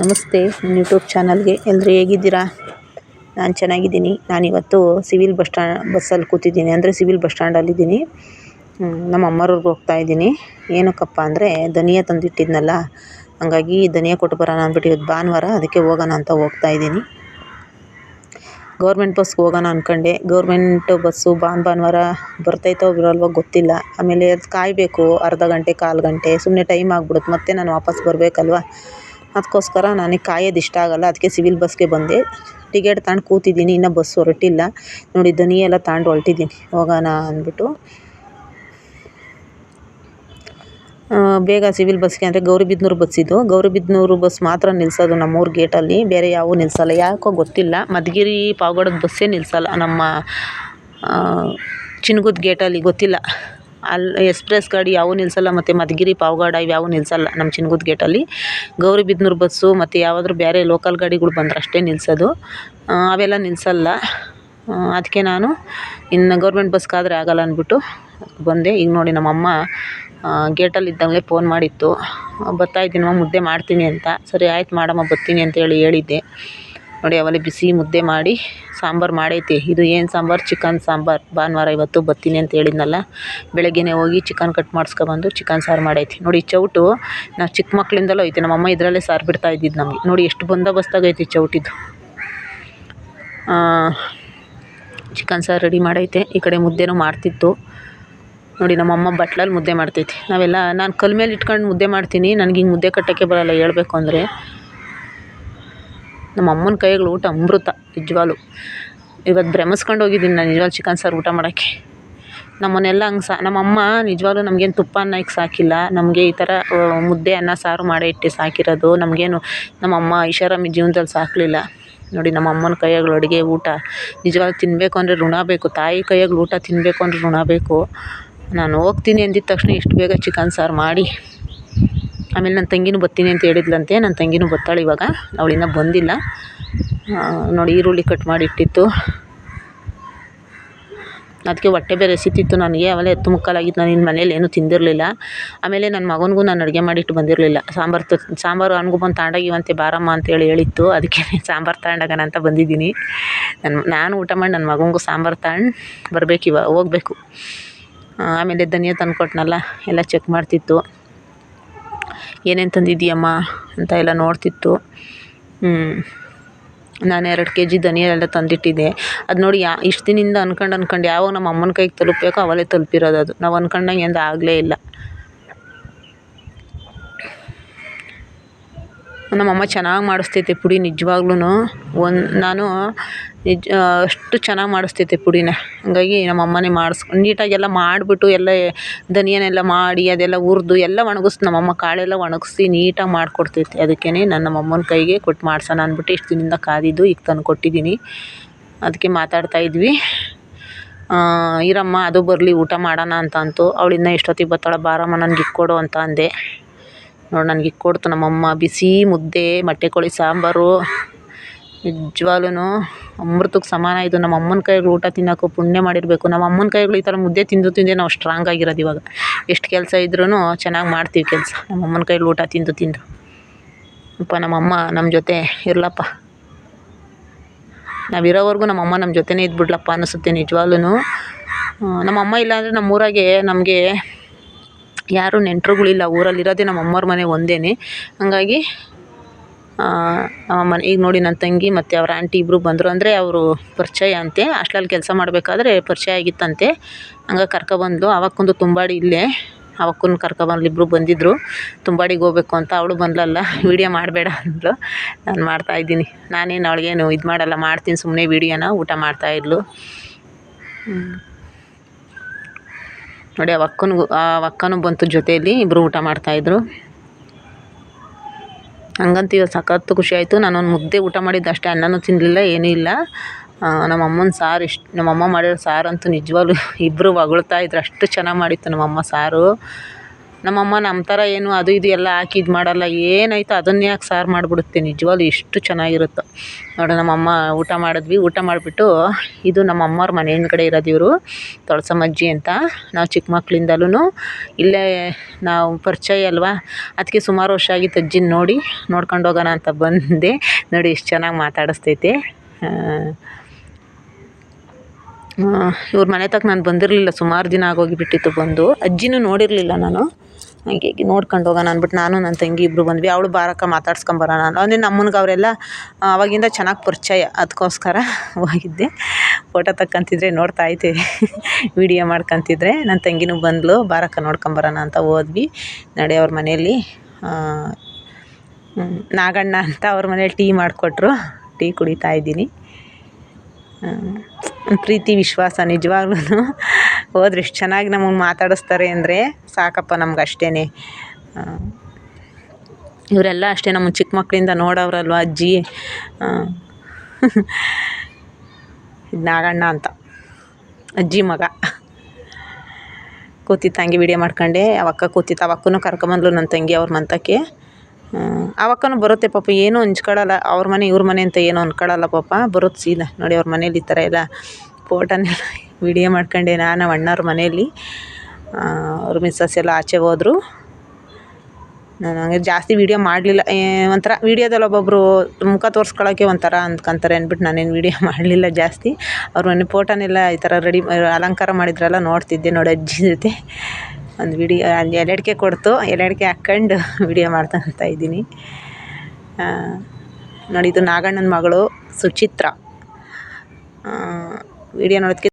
ನಮಸ್ತೆ, ನನ್ನ ಯೂಟ್ಯೂಬ್ ಚಾನಲ್ಗೆ ಎಲ್ಲರೂ ಹೇಗಿದ್ದೀರಾ? ನಾನು ಚೆನ್ನಾಗಿದ್ದೀನಿ. ನಾನಿವತ್ತು ಸಿವಿಲ್ ಬಸ್ ಸ್ಟ್ಯಾಂಡ್ ಬಸ್ಸಲ್ಲಿ ಕೂತಿದ್ದೀನಿ. ಅಂದರೆ ಸಿವಿಲ್ ಬಸ್ ಸ್ಟ್ಯಾಂಡಲ್ಲಿದ್ದೀನಿ ನಮ್ಮ ಅಮ್ಮರವ್ರಿಗೆ ಹೋಗ್ತಾ ಇದ್ದೀನಿ. ಏನಕ್ಕಪ್ಪ ಅಂದರೆ ಧನಿಯಾ ತಂದಿಟ್ಟಿದ್ನಲ್ಲ, ಹಂಗಾಗಿ ಧನಿಯಾ ಕೊಟ್ಟು ಬರೋಣ ಅಂದ್ಬಿಟ್ಟು ಇವತ್ತು ಭಾನುವಾರ ಅದಕ್ಕೆ ಹೋಗೋಣ ಅಂತ ಹೋಗ್ತಾ ಇದ್ದೀನಿ. ಗೌರ್ಮೆಂಟ್ ಬಸ್ಗೆ ಹೋಗೋಣ ಅಂದ್ಕೊಂಡೆ ಗೌರ್ಮೆಂಟ್ ಬಸ್ಸು ಭಾನು ಭಾನುವಾರ ಬರ್ತೈತೋ ಬಿಡಲ್ವೋ ಗೊತ್ತಿಲ್ಲ. ಆಮೇಲೆ ಅದು ಕಾಯಬೇಕು, ಅರ್ಧ ಗಂಟೆ, ಕಾಲು ಗಂಟೆ. ಸುಮ್ಮನೆ ಟೈಮ್ ಆಗ್ಬಿಡುತ್ತೆ. ಮತ್ತೆ ನಾನು ವಾಪಸ್ ಬರಬೇಕಲ್ವ? ಅದಕ್ಕೋಸ್ಕರ ನನಗೆ ಕಾಯೋದು ಇಷ್ಟ ಆಗೋಲ್ಲ. ಅದಕ್ಕೆ ಸಿವಿಲ್ ಬಸ್ಗೆ ಬಂದೆ. ಟಿಕೆಟ್ ತಗೊಂಡು ಕೂತಿದ್ದೀನಿ. ಇನ್ನೂ ಬಸ್ ಹೊರಟಿಲ್ಲ. ನೋಡಿ, ದನಿ ಎಲ್ಲ ತಗೊಂಡು ಹೊರಟಿದ್ದೀನಿ. ಹೋಗೋಣ ಅಂದ್ಬಿಟ್ಟು. ಬೇಗ ಸಿವಿಲ್ ಬಸ್ಗೆ ಅಂದರೆ ಗೌರಿಬಿದನೂರು ಬಸ್ ಇದು. ಗೌರಿಬಿದನೂರು ಬಸ್ ಮಾತ್ರ ನಿಲ್ಲಿಸೋದು ನಮ್ಮೂರ ಗೇಟಲ್ಲಿ. ಬೇರೆ ಯಾವೂ ನಿಲ್ಲಿಸಲ್ಲ ಯಾಕೋ ಗೊತ್ತಿಲ್ಲ. ಮಧುಗಿರಿ ಪಾವಗಡದ ಬಸ್ಸೇ ನಿಲ್ಲಿಸಲ್ಲ ನಮ್ಮ ಚಿನಗುದ್ ಗೇಟಲ್ಲಿ ಗೊತ್ತಿಲ್ಲ. ಅಲ್ಲಿ ಎಕ್ಸ್ಪ್ರೆಸ್ ಗಾಡಿ ಯಾವೂ ನಿಲ್ಸಲ್ಲ, ಮತ್ತು ಮಧುಗಿರಿ, ಪಾವಗಡ ಇವ್ಯಾವೂ ನಿಲ್ಲಿಸಲ್ಲ ನಮ್ಮ ಚಿನ್ಗುದ ಗೇಟಲ್ಲಿ ಗೌರಿಬಿದನೂರು ಬಸ್ಸು, ಮತ್ತು ಯಾವಾದರೂ ಬೇರೆ ಲೋಕಲ್ ಗಾಡಿಗಳು ಬಂದರೆ ಅಷ್ಟೇ ನಿಲ್ಲಿಸೋದು ಅವೆಲ್ಲ ನಿಲ್ಸಲ್ಲ. ಅದಕ್ಕೆ ನಾನು ಇನ್ನು ಗೌರ್ಮೆಂಟ್ ಬಸ್ಗಾದರೆ ಆಗೋಲ್ಲ ಅಂದ್ಬಿಟ್ಟು ಬಂದೆ. ಈಗ ನೋಡಿ ನಮ್ಮಮ್ಮ ಗೇಟಲ್ಲಿ ಇದ್ದಂಗೆ ಫೋನ್ ಮಾಡಿತ್ತು. ಬರ್ತಾಯಿದ್ದೀನಮ್ಮ ಮುದ್ದೆ ಮಾಡ್ತೀನಿ ಅಂತ. ಸರಿ, ಆಯ್ತು, ಮಾಡಮ್ಮ, ಬರ್ತೀನಿ ಅಂತೇಳಿ ಹೇಳಿದ್ದೆ. ನೋಡಿ ಆಮೇಲೆ ಬಿಸಿ ಮುದ್ದೆ ಮಾಡಿ ಸಾಂಬಾರು ಮಾಡೈತಿ. ಇದು ಏನು ಸಾಂಬಾರು? ಚಿಕನ್ ಸಾಂಬಾರು. ಭಾನುವಾರ ಇವತ್ತು ಬರ್ತೀನಿ ಅಂತ ಹೇಳಿದ್ನಲ್ಲ. ಬೆಳಗ್ಗೆನೇ ಹೋಗಿ ಚಿಕನ್ ಕಟ್ ಮಾಡಿಸ್ಕೊಬಂದು ಚಿಕನ್ ಸಾರು ಮಾಡೈತಿ. ನೋಡಿ, ಚೌಟು ನಾವು ಚಿಕ್ಕ ಮಕ್ಕಳಿಂದಲೂ ಐತೆ. ನಮ್ಮಮ್ಮ ಇದರಲ್ಲೇ ಸಾರು ಬಿಡ್ತಾ ಇದ್ದಿದ್ದು ನಮಗೆ. ನೋಡಿ, ಎಷ್ಟು ಬಂದೋಬಸ್ತಾಗೈತಿ ಚೌಟಿದು. ಚಿಕನ್ ಸಾರು ರೆಡಿ ಮಾಡೈತೆ. ಈ ಕಡೆ ಮುದ್ದೆನೂ ಮಾಡ್ತಿತ್ತು. ನೋಡಿ ನಮ್ಮಮ್ಮ ಬಟ್ಲಲ್ಲಿ ಮುದ್ದೆ ಮಾಡ್ತೈತಿ. ನಾವೆಲ್ಲ, ನಾನು ಕಲ್ ಮೇಲೆ ಇಟ್ಕೊಂಡು ಮುದ್ದೆ ಮಾಡ್ತೀನಿ. ನನಗೆ ಹಿಂಗೆ ಮುದ್ದೆ ಕಟ್ಟೋಕ್ಕೆ ಬರೋಲ್ಲ ಹೇಳ್ಬೇಕು ಅಂದರೆ. ನಮ್ಮ ಅಮ್ಮನ ಕೈಗಳು ಊಟ ಅಮೃತ, ನಿಜವಾಗ್ಲೂ. ಇವತ್ತು ಭ್ರಮಿಸ್ಕೊಂಡು ಹೋಗಿದ್ದೀನಿ ನಾನು ನಿಜವಾಲು ಚಿಕನ್ ಸಾರು ಊಟ ಮಾಡೋಕ್ಕೆ. ನಮ್ಮನ್ನೆಲ್ಲ ಹಂಗೆ ಸಾ ನಮ್ಮಮ್ಮ ನಿಜವಾಗ್ಲೂ ನಮಗೇನು ತುಪ್ಪ ಅನ್ನಕ್ಕೆ ಸಾಕಿಲ್ಲ. ನಮಗೆ ಈ ಥರ ಮುದ್ದೆ ಅನ್ನ ಸಾರು ಮಾಡೇ ಇಟ್ಟು ಸಾಕಿರೋದು. ನಮಗೇನು ನಮ್ಮಮ್ಮ ಐಷಾರಾಮಿ ಜೀವನದಲ್ಲಿ ಸಾಕಲಿಲ್ಲ. ನೋಡಿ ನಮ್ಮ ಅಮ್ಮನ ಕೈಯಾಗಳು ಅಡುಗೆ, ಊಟ. ನಿಜವಾಗ್ಲೂ ತಿನ್ನಬೇಕು ಅಂದರೆ ಋಣ ಬೇಕು. ತಾಯಿ ಕೈಯಾಗಲು ಊಟ ತಿನ್ನಬೇಕು ಅಂದರೆ ಋಣ ಬೇಕು. ನಾನು ಹೋಗ್ತೀನಿ ಅಂದಿದ್ದ ತಕ್ಷಣ ಇಷ್ಟು ಬೇಗ ಚಿಕನ್ ಸಾರು ಮಾಡಿ. ಆಮೇಲೆ ನನ್ನ ತಂಗಿನೂ ಬತ್ತೀನಿ ಅಂತ ಹೇಳಿದ್ಲಂತೆ. ನನ್ನ ತಂಗಿನೂ ಬತ್ತಾಳೆ ಇವಾಗ. ಅವ್ಳು ಇನ್ನೂ ಬಂದಿಲ್ಲ ನೋಡಿ ಈರುಳ್ಳಿ ಕಟ್ ಮಾಡಿ ಇಟ್ಟಿತ್ತು ಅದಕ್ಕೆ ಹೊಟ್ಟೆ ಬೇರೆ ಹಸಿತಿತ್ತು ನನಗೆ. ಆಮೇಲೆ ಮುಕ್ಕಾಲಾಗಿತ್ತು. ನಾನು ಇನ್ನು ಮನೇಲಿ ಏನೂ ತಿಂದಿರಲಿಲ್ಲ. ಆಮೇಲೆ ನನ್ನ ಮಗನಿಗೂ ನಾನು ಅಡುಗೆ ಮಾಡಿಟ್ಟು ಬಂದಿರಲಿಲ್ಲ. ಸಾಂಬಾರು ತ, ಸಾಂಬಾರು ಅವನಿಗೂ ಬಂದು ತಗೊಂಡೋಗಿವಂತೆ ಬಾರಮ್ಮ ಅಂತೇಳಿ ಹೇಳಿತ್ತು. ಅದಕ್ಕೆ ಸಾಂಬಾರು ತಗೊಂಡೋಗೋಣ ಅಂತ ಬಂದಿದ್ದೀನಿ. ನನ್ನ ನಾನು ಊಟ ಮಾಡಿ ನನ್ನ ಮಗನಿಗೂ ಸಾಂಬಾರು ತಗೊಂಡು ಬರಬೇಕು ಇವಾಗ ಹೋಗ್ಬೇಕು ಆಮೇಲೆ ಧನಿಯಾ ತಂದ್ಕೊಟ್ನಲ್ಲ, ಎಲ್ಲ ಚೆಕ್ ಮಾಡ್ತಿತ್ತು. ಏನೇನು ತಂದಿದ್ದೀಯಮ್ಮ ಅಂತ ಎಲ್ಲ ನೋಡ್ತಿತ್ತು. ನಾನು ಎರಡು ಕೆ ಜಿ ಧನಿಯಾ ಎಲ್ಲ ತಂದಿಟ್ಟಿದ್ದೆ. ಅದು ನೋಡಿ ಯಾ, ಇಷ್ಟು ದಿನದಿಂದ ಅನ್ಕೊಂಡು ಅನ್ಕೊಂಡು ಯಾವಾಗ ನಮ್ಮ ಅಮ್ಮನ ಕೈಗೆ ತಲುಪಬೇಕೋ ಅವಲೇ ತಲುಪಿರೋದು ಅದು. ನಾವು ಅನ್ಕೊಂಡಂಗೆ ಎಂದು ಆಗಲೇ ಇಲ್ಲ. ನಮ್ಮಮ್ಮ ಚೆನ್ನಾಗಿ ಮಾಡಿಸ್ತೈತೆ ಪುಡಿ ನಿಜವಾಗ್ಲೂ ಒಂದು, ನಾನು ನಿಜ ಅಷ್ಟು ಚೆನ್ನಾಗಿ ಮಾಡಿಸ್ತೈತೆ ಪುಡಿನ. ಹಂಗಾಗಿ ನಮ್ಮ ಅಮ್ಮನೇ ಮಾಡಿಸ್ಕೊಂಡು ನೀಟಾಗೆಲ್ಲ ಮಾಡಿಬಿಟ್ಟು ಎಲ್ಲ ಧನಿಯನೆಲ್ಲ ಮಾಡಿ, ಅದೆಲ್ಲ ಹುರ್ದು ಎಲ್ಲ ಒಣಗಿಸ್ ನಮ್ಮಮ್ಮ ಕಾಳೆಲ್ಲ ಒಣಗಿಸಿ ನೀಟಾಗಿ ಮಾಡಿಕೊಡ್ತೈತೆ ಅದಕ್ಕೇ ನಾನು ನಮ್ಮಮ್ಮನ ಕೈಗೆ ಕೊಟ್ಟು ಮಾಡ್ಸೋಣ ಅಂದ್ಬಿಟ್ಟು ಇಷ್ಟು ದಿನದಿಂದ ಕಾದಿದ್ದು ಈಗ ತಂದು ಕೊಟ್ಟಿದ್ದೀನಿ. ಅದಕ್ಕೆ ಮಾತಾಡ್ತಾ ಇದ್ವಿ. ಇರಮ್ಮ, ಅದು ಬರಲಿ, ಊಟ ಮಾಡೋಣ ಅಂತ ಅಂತು. ಅವಳು ಎಷ್ಟೊತ್ತಿಗೆ ಬರ್ತಾಳೆ, ಬಾರಮ್ಮ, ನನಗೆ ಇಕ್ಕೊಡು ಅಂತ ಅಂದೆ. ನೋಡಿ, ನನಗೆ ಇಕ್ಕೊಡ್ತು ನಮ್ಮಮ್ಮ ಬಿಸಿ ಮುದ್ದೆ, ಮೊಟ್ಟೆ ಕೋಳಿ ಸಾಂಬಾರು. ನಿಜವಾಗ್ಲೂ ಅಮೃತಕ್ಕೆ ಸಮಾನ ಇದು. ನಮ್ಮ ಅಮ್ಮನ ಕೈಗಳು ಊಟ ತಿನ್ನೋಕ್ಕೂ ಪುಣ್ಯ ಮಾಡಿರಬೇಕು. ನಮ್ಮ ಅಮ್ಮನ ಕೈಗಳು ಈ ಥರ ಮುದ್ದೆ ತಿಂದು ತಿಂದೇ ನಾವು ಸ್ಟ್ರಾಂಗ್ ಆಗಿರೋದು ಇವಾಗ. ಎಷ್ಟು ಕೆಲಸ ಇದ್ರೂ ಚೆನ್ನಾಗಿ ಮಾಡ್ತೀವಿ ಕೆಲಸ. ನಮ್ಮ ಅಮ್ಮನ ಕೈಯಲ್ಲಿ ಊಟ ತಿಂದು ತಿಂದು. ಅಪ್ಪ ನಮ್ಮಮ್ಮ ನಮ್ಮ ಜೊತೆ ಇರಲಪ್ಪ. ನಾವು ಇರೋವರೆಗೂ ನಮ್ಮಮ್ಮ ನಮ್ಮ ಜೊತೆನೇ ಇದ್ಬಿಡ್ಲಪ್ಪ ಅನ್ನಿಸುತ್ತೆ ನಿಜವಾಗ್ಲೂ ನಮ್ಮಮ್ಮ ಇಲ್ಲಾಂದರೆ ನಮ್ಮ ಊರಾಗೆ ನಮಗೆ ಯಾರೂ ನೆಂಟರುಗಳಿಲ್ಲ. ಊರಲ್ಲಿರೋದೇ ನಮ್ಮ ಅಮ್ಮವ್ರ ಮನೆ ಒಂದೇ ಹಾಗಾಗಿ ನಮ್ಮ ಮನೆ ಈಗ ನೋಡಿ ನನ್ನ ತಂಗಿ ಮತ್ತು ಅವ್ರ ಆಂಟಿ ಇಬ್ಬರು ಬಂದರು. ಅಂದರೆ ಅವರು ಪರಿಚಯ ಅಂತೆ. ಹಾಸ್ಟ್ಲಲ್ಲಿ ಕೆಲಸ ಮಾಡಬೇಕಾದ್ರೆ ಪರಿಚಯ ಆಗಿತ್ತಂತೆ. ಹಂಗಾಗಿ ಕರ್ಕೊಬಂದ್ಲು ಅವಕ್ಕೊಂದು ತುಂಬಾಡಿ ಇಲ್ಲೇ. ಕರ್ಕ ಕರ್ಕೊಬಂದ್ಲು ಇಬ್ಬರು ಬಂದಿದ್ದರು ತುಂಬಾಡಿಗೆ ಹೋಗ್ಬೇಕು ಅಂತ ಅವಳು ಬಂದಲಲ್ಲ. ವಿಡಿಯೋ ಮಾಡಬೇಡ ಅಂದ್ಳು ನಾನು ಮಾಡ್ತಾಯಿದ್ದೀನಿ ನಾನೇನು ಅವಳಿಗೇನು ಇದು ಮಾಡಲ್ಲ. ಮಾಡ್ತೀನಿ ಸುಮ್ಮನೆ ವೀಡಿಯೋನ. ಊಟ ಮಾಡ್ತಾಯಿದ್ಲು ನೋಡಿ ಅವಕ್ಕನಿಗೂ ಅವಕ್ಕನೂ ಬಂತು ಜೊತೆಯಲ್ಲಿ. ಇಬ್ಬರು ಊಟ ಮಾಡ್ತಾಯಿದ್ರು ಹಂಗಂತ ಇವತ್ತು ಸಖತ್ತು ಖುಷಿ ಆಯಿತು. ನಾನೊಂದು ಮುದ್ದೆ ಊಟ ಮಾಡಿದ್ದು ಅಷ್ಟೇ. ಅನ್ನನೂ ತಿನ್ನಲಿಲ್ಲ ಏನೂ ಇಲ್ಲ. ನಮ್ಮ ಅಮ್ಮನ ಸಾರು ಇಷ್ಟು ನಮ್ಮ ಅಮ್ಮ ಮಾಡಿರೋ ಸಾರಂತೂ ನಿಜವಾಗ್ಲೂ ಇಬ್ಬರು ಹೊಗಳ್ತಾ ಇದ್ರು. ಅಷ್ಟು ಚೆನ್ನಾಗಿ ಮಾಡಿತ್ತು ನಮ್ಮ ಅಮ್ಮ ಸಾರು. ನಮ್ಮಮ್ಮ ನಮ್ಮ ಥರ ಏನು ಅದು ಇದು ಎಲ್ಲ ಹಾಕಿ ಇದು ಮಾಡಲ್ಲ. ಏನೈತೋ ಅದನ್ನೇ ಯಾಕೆ ಸಾರು ಮಾಡಿಬಿಡುತ್ತೆ? ನಿಜವಾಗ್ಲೂ ಎಷ್ಟು ಚೆನ್ನಾಗಿರುತ್ತೋ. ನೋಡು, ನಮ್ಮಮ್ಮ ಊಟ ಮಾಡಿದ್ವಿ. ಊಟ ಮಾಡಿಬಿಟ್ಟು ಇದು ನಮ್ಮ ಅಮ್ಮವ್ರ ಮನೆ ಹಿಂದ್ಗಡೆ ಇರೋದು ಇವರು ತೊಳಸಮ್ಮಜ್ಜಿ ಅಂತ. ನಾವು ಚಿಕ್ಕ ಮಕ್ಳಿಂದಲೂ ಇಲ್ಲೇ ನಾವು ಪರಿಚಯ ಅಲ್ವಾ? ಅದಕ್ಕೆ ಸುಮಾರು ವರ್ಷ ಆಗಿತ್ತು ಅಜ್ಜಿನ ನೋಡಿ. ನೋಡ್ಕೊಂಡು ಹೋಗೋಣ ಅಂತ ಬಂದೆ. ನೋಡಿ ಎಷ್ಟು ಚೆನ್ನಾಗಿ ಮಾತಾಡಿಸ್ತೈತೆ. ಇವ್ರ ಮನೆ ತಕ್ಕ ನಾನು ಬಂದಿರಲಿಲ್ಲ. ಸುಮಾರು ದಿನ ಆಗೋಗಿಬಿಟ್ಟಿತ್ತು ಬಂದು. ಅಜ್ಜಿನೂ ನೋಡಿರಲಿಲ್ಲ ನಾನು. ಹಾಗೆ ನೋಡ್ಕೊಂಡು ಹೋಗೋಣ ಅಂದ್ಬಿಟ್ಟು ನಾನು, ನನ್ನ ತಂಗಿ ಇಬ್ಬರು ಬಂದ್ವಿ. ಅವಳು ಬಾರಕ್ಕ ಮಾತಾಡ್ಸ್ಕೊಂಬರೋಣ ಅಂದರೆ ನಮ್ಮನ್ಗೆ ಅವರೆಲ್ಲ ಅವಾಗಿಂದ ಚೆನ್ನಾಗಿ ಪರಿಚಯ. ಅದಕ್ಕೋಸ್ಕರ ಹೋಗಿದ್ದೆ. ಫೋಟೋ ತಕ್ಕಂತಿದ್ರೆ ನೋಡ್ತಾ ಐತೆ ವಿಡಿಯೋ ಮಾಡ್ಕೊಂತಿದ್ರೆ. ನನ್ನ ತಂಗಿನೂ ಬಂದಳು ಬಾರಕ್ಕ ನೋಡ್ಕೊಂಬರೋಣ ಅಂತ ಹೋದ್ವಿ. ನಡೆ ಅವ್ರ ಮನೆಯಲ್ಲಿ ನಾಗಣ್ಣ ಅಂತ ಅವ್ರ ಮನೇಲಿ ಟೀ ಮಾಡಿಕೊಟ್ರು. ಟೀ ಕುಡಿತಾ ಇದ್ದೀನಿ. ಪ್ರೀತಿ, ವಿಶ್ವಾಸ, ನಿಜವಾಗ್ಲೂ. ಹೋದ್ರೆ ಎಷ್ಟು ಚೆನ್ನಾಗಿ ನಮಗೆ ಮಾತಾಡಿಸ್ತಾರೆ ಅಂದರೆ ಸಾಕಪ್ಪ ನಮ್ಗೆ ಅಷ್ಟೇ ಇವರೆಲ್ಲ ಅಷ್ಟೇ ನಮ್ಮ ಚಿಕ್ಕ ಮಕ್ಕಳಿಂದ ನೋಡೋರಲ್ವ ಅಜ್ಜಿ? ಇದು ನಾಗಣ್ಣ ಅಂತ. ಅಜ್ಜಿ ಮಗ. ಕೂತಿತ್ತು ತಂಗಿ ವಿಡಿಯೋ ಮಾಡ್ಕೊಂಡೆ. ಅವಕ್ಕ ಕೂತಿತ್ತು ಅವಕ್ಕೂ ಕರ್ಕೊಂಬಂದ್ಲು ನನ್ನ ತಂಗಿ ಅವ್ರ ಮಂತಕ್ಕೆ. ಅವಕ್ಕೂ ಬರುತ್ತೆ ಪಾಪ, ಏನೂ ಹಂಚ್ಕೊಳಲ್ಲ. ಅವ್ರ ಮನೆ, ಇವ್ರ ಮನೆ ಅಂತ ಏನೂ ಅಂದ್ಕೊಳಲ್ಲ ಪಾಪ. ಬರುತ್ತೆ ಸೀದಾ. ನೋಡಿ, ಅವ್ರ ಮನೇಲಿ ಈ ಥರ ಎಲ್ಲ ಫೋಟೋನೆಲ್ಲ ವಿಡಿಯೋ ಮಾಡ್ಕೊಂಡೆ ನಾನು ನಮ್ಮ ಅಣ್ಣವ್ರ ಮನೆಯಲ್ಲಿ. ಅವ್ರ ಮಿಸ್ಸಸ್ ಎಲ್ಲ ಆಚೆ ಹೋದ್ರು. ನಾನು ಹಂಗೆ ಜಾಸ್ತಿ ವೀಡಿಯೋ ಮಾಡಲಿಲ್ಲ. ಒಂಥರ ವೀಡಿಯೋದಲ್ಲಿ ಒಬ್ಬೊಬ್ಬರು ಮುಖ ತೋರಿಸ್ಕೊಳ್ಳೋಕ್ಕೆ ಒಂಥರ ಅಂದ್ಕೊಂತಾರೆ ಅಂದ್ಬಿಟ್ಟು ನಾನೇನು ವೀಡಿಯೋ ಮಾಡಲಿಲ್ಲ ಜಾಸ್ತಿ. ಅವ್ರ ಮನೆ ಫೋಟೋನೆಲ್ಲ ಈ ಥರ ರೆಡಿ ಅಲಂಕಾರ ಮಾಡಿದ್ರಲ್ಲ ನೋಡ್ತಿದ್ದೆ ನೋಡಿ ಅಜ್ಜಿ ಜೊತೆ. ಒಂದು ವಿಡಿಯೋ ಎಲೆ ಕೊಡ್ತು ಎಲೆಡಿಕೆ ಹಾಕ್ಕೊಂಡು ವಿಡಿಯೋ ಮಾಡ್ತಾ ಇದ್ದೀನಿ. ನೋಡಿ, ಇದು ನಾಗಣ್ಣನ ಮಗಳು ಸುಚಿತ್ರ. ವಿಡಿಯೋ ನೋಡೋದಕ್ಕೆ